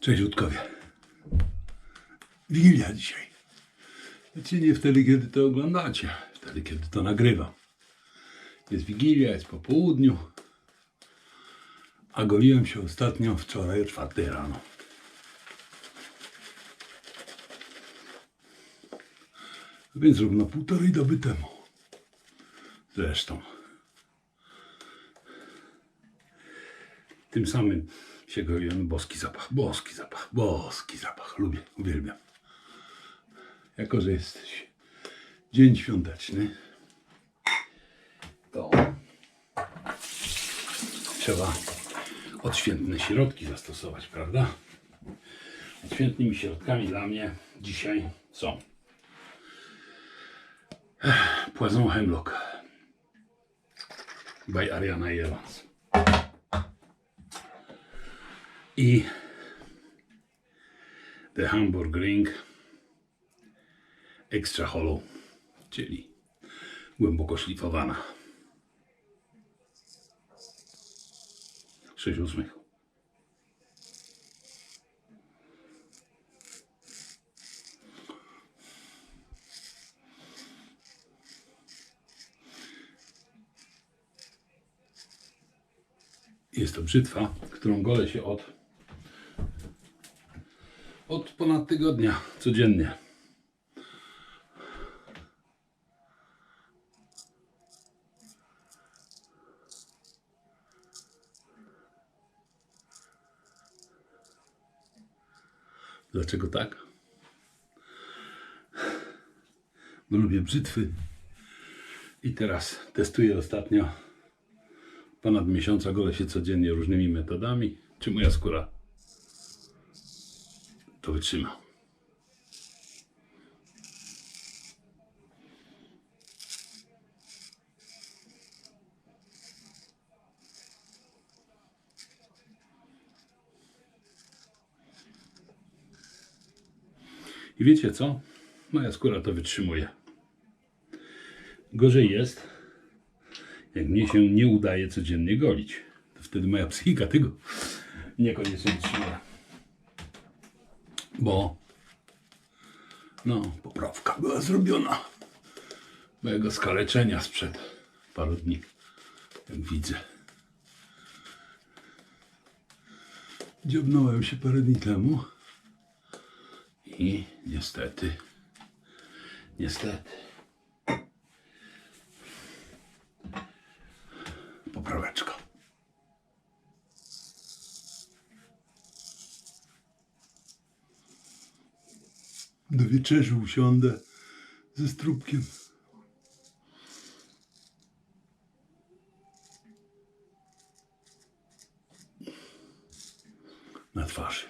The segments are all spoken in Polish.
Cześć Ludkowie. Wigilia dzisiaj. Znaczy nie wtedy, kiedy to oglądacie, wtedy, kiedy to nagrywam. Jest Wigilia, jest po południu. A goliłem się ostatnio wczoraj o czwartej rano. Więc równo półtorej doby temu. Zresztą. Tym samym się goliłem boski zapach, boski zapach, boski zapach. Lubię, uwielbiam. Jako, że jest dzień świąteczny, to trzeba odświętne środki zastosować, prawda? Odświętnymi środkami dla mnie dzisiaj są Poison Hemlock by Ariana Evans i The Hamburg Ring Extra Hollow, czyli głęboko szlifowana. 6 ósmych. Jest to brzytwa, którą golę się od, od ponad tygodnia codziennie. Dlaczego tak? Bo lubię brzytwy. I teraz testuję ostatnio ponad miesiąca golę się codziennie różnymi metodami. Czy moja skóra to wytrzyma? I wiecie co? Moja skóra to wytrzymuje. Gorzej jest, jak mnie się nie udaje codziennie golić. To wtedy moja psychika tego niekoniecznie wytrzymuje. Bo no, poprawka była zrobiona mojego skaleczenia sprzed paru dni, jak widzę. Dziobnąłem się parę dni temu i niestety, niestety popraweczka. Do wieczerzy usiądę ze strubkiem. Na twarzy.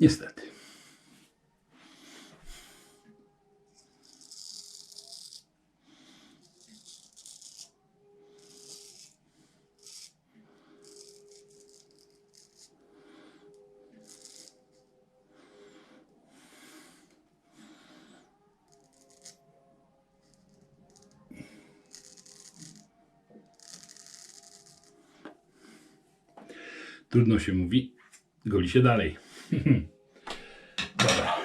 Niestety. Trudno się mówi, goli się dalej. Dobra.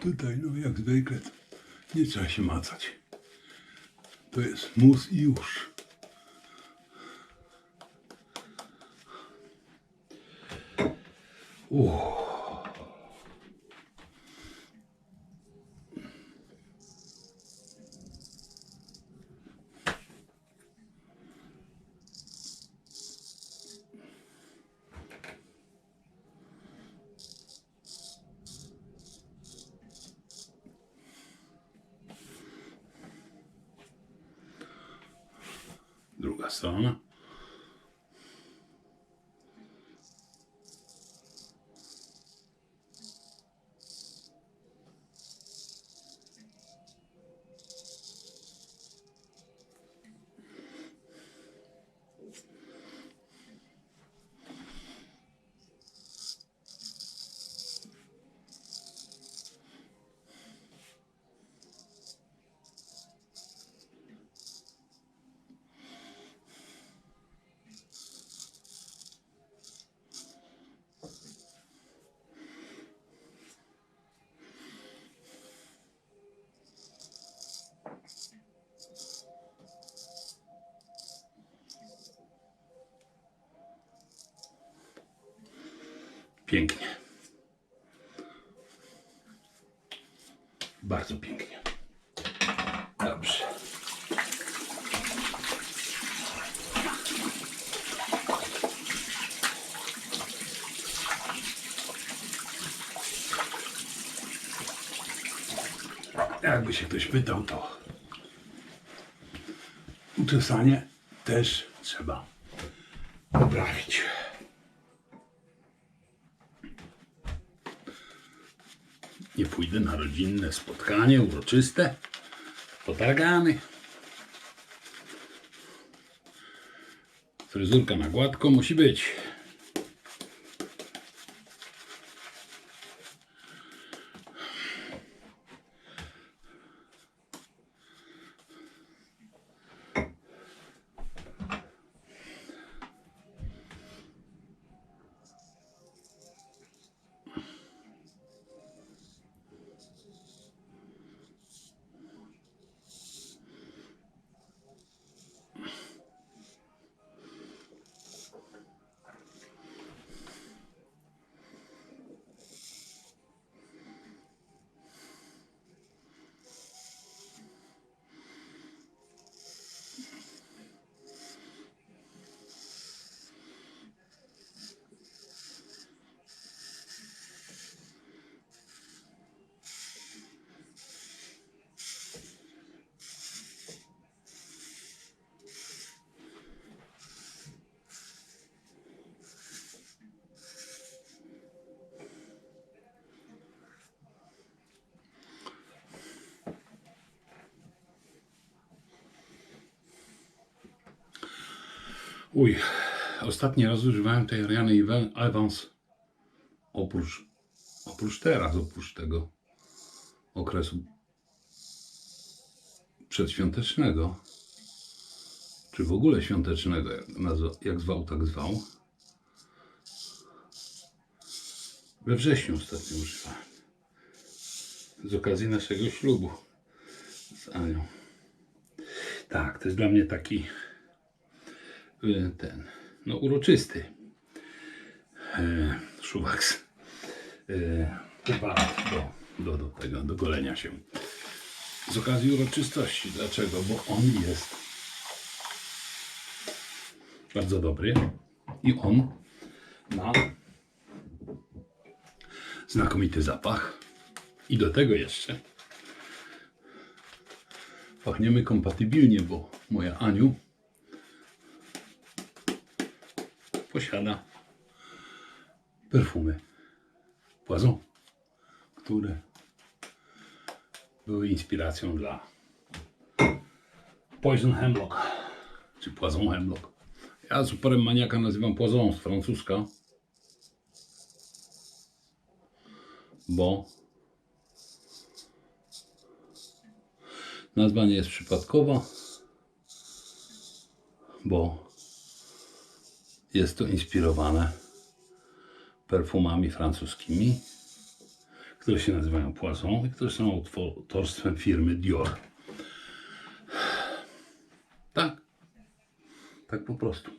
Tutaj, no jak zwykle, nie trzeba się macać. To jest mus i już. Uff. drogação, né? Pięknie. Bardzo pięknie. Dobrze. Jakby się ktoś pytał, to uczesanie też trzeba poprawić. Nie pójdę na rodzinne spotkanie uroczyste, potargany. Fryzurka na gładko musi być. Uj, ostatni raz używałem tej Ariany Evan- Evans oprócz, oprócz teraz, oprócz tego okresu przedświątecznego, czy w ogóle świątecznego, jak, zwał, tak zwał. We wrześniu ostatnio używałem. Z okazji naszego ślubu z Anią. Tak, to jest dla mnie taki ten, no uroczysty e, szuwaks e, preparat do, do, do tego, do golenia się. Z okazji uroczystości. Dlaczego? Bo on jest bardzo dobry i on ma znakomity zapach i do tego jeszcze pachniemy kompatybilnie, bo moja Aniu posiada perfumy Poison, które były inspiracją dla Poison Hemlock, czy Poison Hemlock. Ja superem maniaka nazywam Poison z francuska, bo nazwa nie jest przypadkowa, bo jest to inspirowane perfumami francuskimi, które się nazywają Poison i które są autorstwem firmy Dior. Tak. Tak po prostu.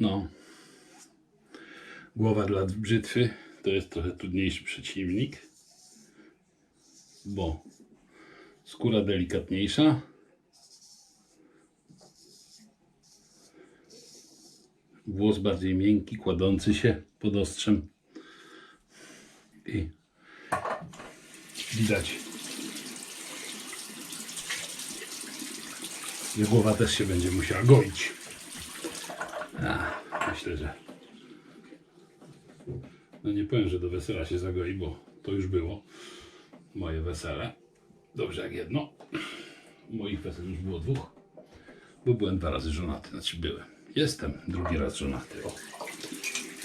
No. Głowa dla brzytwy to jest trochę trudniejszy przeciwnik, bo skóra delikatniejsza, Włos bardziej miękki, kładący się pod ostrzem. I widać, że głowa też się będzie musiała goić. Myślę, że no nie powiem, że do wesela się zagoi, bo to już było moje wesele. Dobrze jak jedno. Moich wesel już było dwóch, bo byłem dwa razy żonaty, znaczy byłem. Jestem drugi raz żonaty. O,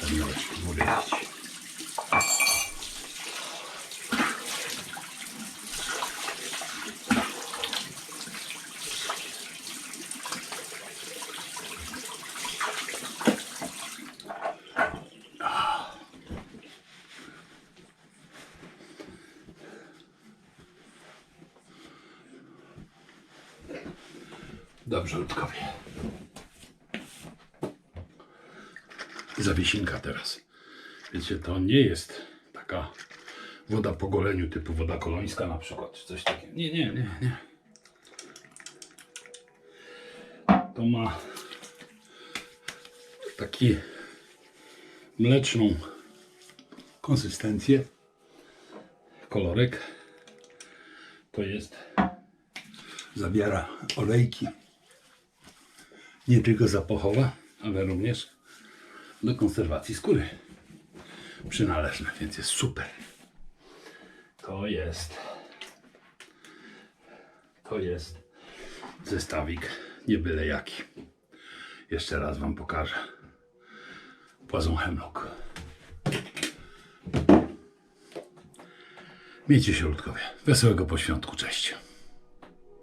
tak mogę powiedzieć. Dobrze, ludkowie. Zawiesinka teraz. Wiecie, to nie jest taka woda po goleniu, typu woda kolońska na przykład, czy coś takiego. Nie, nie, nie, nie. To ma taki mleczną konsystencję, kolorek. To jest zawiera olejki nie tylko zapachowe, ale również do konserwacji skóry przynależne, więc jest super. To jest to jest zestawik nie byle jaki. Jeszcze raz Wam pokażę. Płazą hemlock. Miejcie się, ludkowie. Wesołego poświątku. Cześć.